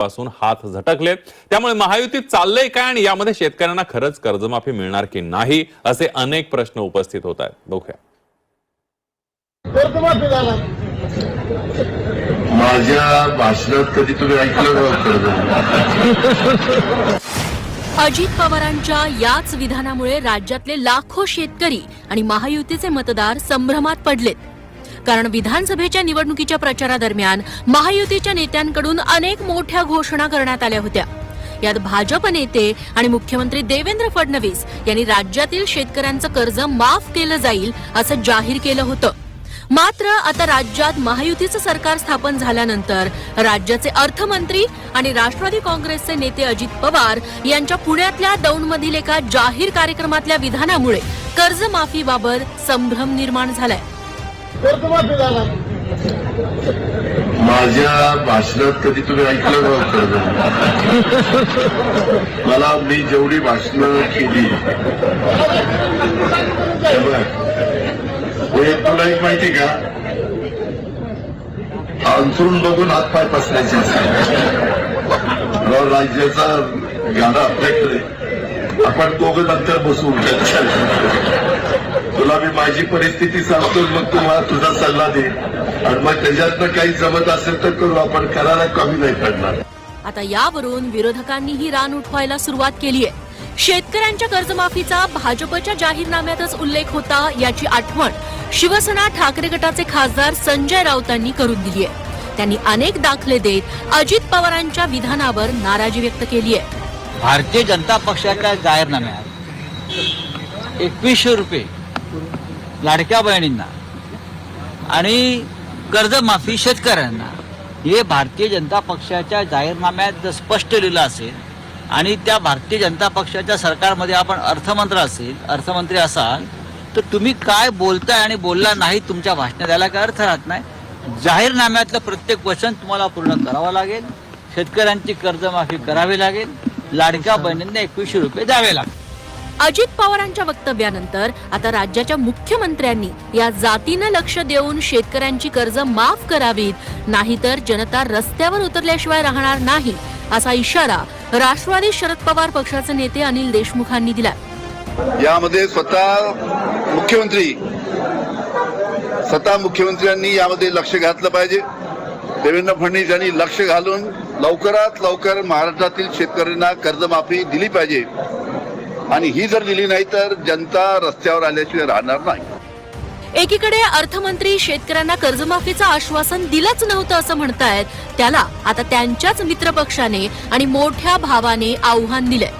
पासून हात झटकले. त्यामुळे महायुतीत चाललंय काय आणि यामध्ये शेतकऱ्यांना खरंच कर्जमाफी मिळणार की नाही असे अनेक प्रश्न उपस्थित होत आहेत. बघूया. माझ्या भाषणात कधी तुम्ही ऐकलं अजित पवारांच्या याच विधानामुळे राज्यातले लाखो शेतकरी आणि महायुतीचे मतदार संभ्रमात पडलेत. कारण विधानसभेच्या निवडणुकीच्या प्रचारादरम्यान महायुतीच्या नेत्यांकडून अनेक मोठ्या घोषणा करण्यात आल्या होत्या. यात भाजप नेते आणि मुख्यमंत्री देवेंद्र फडणवीस यांनी राज्यातील शेतकऱ्यांचं कर्ज माफ केलं जाईल असं जाहीर केलं होतं. मात्र आता राज्यात महायुतीचं सरकार स्थापन झाल्यानंतर राज्याचे अर्थमंत्री आणि राष्ट्रवादी काँग्रेसचे नेते अजित पवार यांच्या पुण्यातल्या दौंडमधील एका जाहीर कार्यक्रमातल्या विधानामुळे कर्जमाफीबाबत संभ्रम निर्माण झालाय. कर्जमाफी झाला माझ्या भाषणात कधी तुम्ही ऐकलं नव्हतं. मला मी जेवढी भाषणं केली हो, तुला एक माहिती का? अंथरून बघून हातपाय पसरायचे असतात. राज्याचा गाडा आपल्याकडे आपण दोघं नंतर बसू तुला मी माझी परिस्थिती सांगतो मग तू मला तुझा सल्ला दे आणि मग त्याच्यातनं काही जमत असेल तर करू. आपण करायला कमी नाही पडणार. आता यावरून विरोधकांनीही रान उठवायला सुरुवात केली आहे शेतकऱ्यांच्या कर्जमाफीचा भाजपच्या जाहीरनाम्यातच उल्लेख होता याची आठवण शिवसेना ठाकरे गटाचे खासदार संजय राऊतांनी करून दिली आहे त्यांनी अनेक दाखले देत अजित पवारांच्या विधानावर नाराजी व्यक्त केली आहे भारतीय जनता पक्षाच्या जाहीरनाम्यात एकवीसशे रुपये लाडक्या बहिणींना. आणि कर्जमाफी शेतकऱ्यांना. हे भारतीय जनता पक्षाच्या जाहीरनाम्यात जर स्पष्ट लिहिलं असेल आणि त्या भारतीय जनता पक्षाच्या सरकारमध्ये आपण अर्थमंत्री असेल अर्थमंत्री असाल तर तुम्ही काय बोलताय आणि बोलला नाही तुमच्या भाषणात याला काय अर्थ राहत नाही. जाहीरनाम्यातलं प्रत्येक वचन तुम्हाला पूर्ण करावं लागेल. शेतकऱ्यांची कर्जमाफी करावी लागेल. लाडक्या बहिणींना एकवीसशे रुपये द्यावे लागतील. अजित पवारांच्या वक्तव्यानंतर आता राज्याच्या मुख्यमंत्र्यांनी या जातीनं लक्ष देऊन शेतकऱ्यांची कर्ज माफ करावीत नाहीतर जनता रस्त्यावर उतरल्याशिवाय राहणार नाही असा इशारा राष्ट्रवादी शरद पवार पक्षाचे नेते अनिल देशमुखांनी दिला यामध्ये स्वतः मुख्यमंत्री स्वतः मुख्यमंत्र्यांनी यामध्ये लक्ष घातलं पाहिजे. देवेंद्र फडणवीस यांनी लक्ष घालून लवकरात लवकर महाराष्ट्रातील शेतकऱ्यांना कर्जमाफी दिली पाहिजे. आणि ही जर दिली नाही तर जनता रस्त्यावर आल्याशिवाय राहणार नाही. एकीकडे अर्थमंत्री शेतकऱ्यांना कर्जमाफीचं आश्वासन दिलंच नव्हतं असं म्हणतायत त्याला आता त्यांच्याच मित्रपक्षाने आणि मोठ्या भावाने आव्हान दिलंय.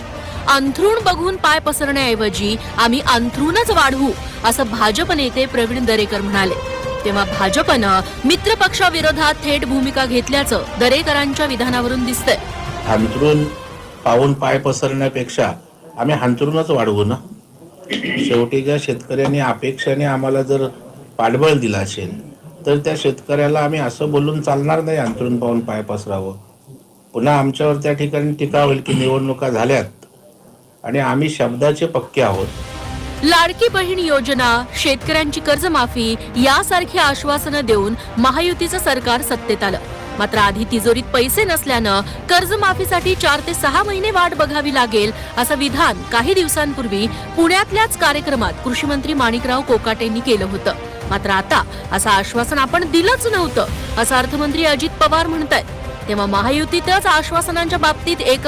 अंथरूण बघून पाय पसरण्याऐवजी आम्ही अंथरूणच वाढवू असं भाजप नेते प्रवीण दरेकर म्हणाले. तेव्हा भाजपनं मित्रपक्षाविरोधात थेट भूमिका घेतल्याचं दरेकरांच्या विधानावरून दिसतंय. हांतरून पाहून पाय पसरण्यापेक्षा आम्ही हांतरूनच वाढवू ना? शेवटी ज्या शेतकऱ्यांनी अपेक्षाने आम्हाला जर पाठबळ दिला असेल तर त्या शेतकऱ्याला आम्ही असं बोलून चालणार नाही अंतरून पाहून पाय पसरावं. पुन्हा आमच्यावर त्या ठिकाणी टीका होईल की निवडणुका झाल्यात आणि आम्ही शब्दाचे पक्के आहोत. लाडकी बहीण योजना शेतकऱ्यांची कर्जमाफी यासारखी आश्वासनं देऊन महायुतीचं सरकार सत्तेत आलं. मात्र आधी तिजोरीत पैसे नसल्यानं कर्जमाफीसाठी चार ते सहा महिने वाट बघावी लागेल असं विधान काही दिवसांपूर्वी पुण्यातल्याच कार्यक्रमात कृषी मंत्री माणिकराव कोकाटेंनी केलं होतं. मात्र आता असं आश्वासन आपण दिलंच नव्हतं असं अर्थमंत्री अजित पवार म्हणतायत. तेव्हा महायुतीतच आश्वासनांच्या बाबतीत एक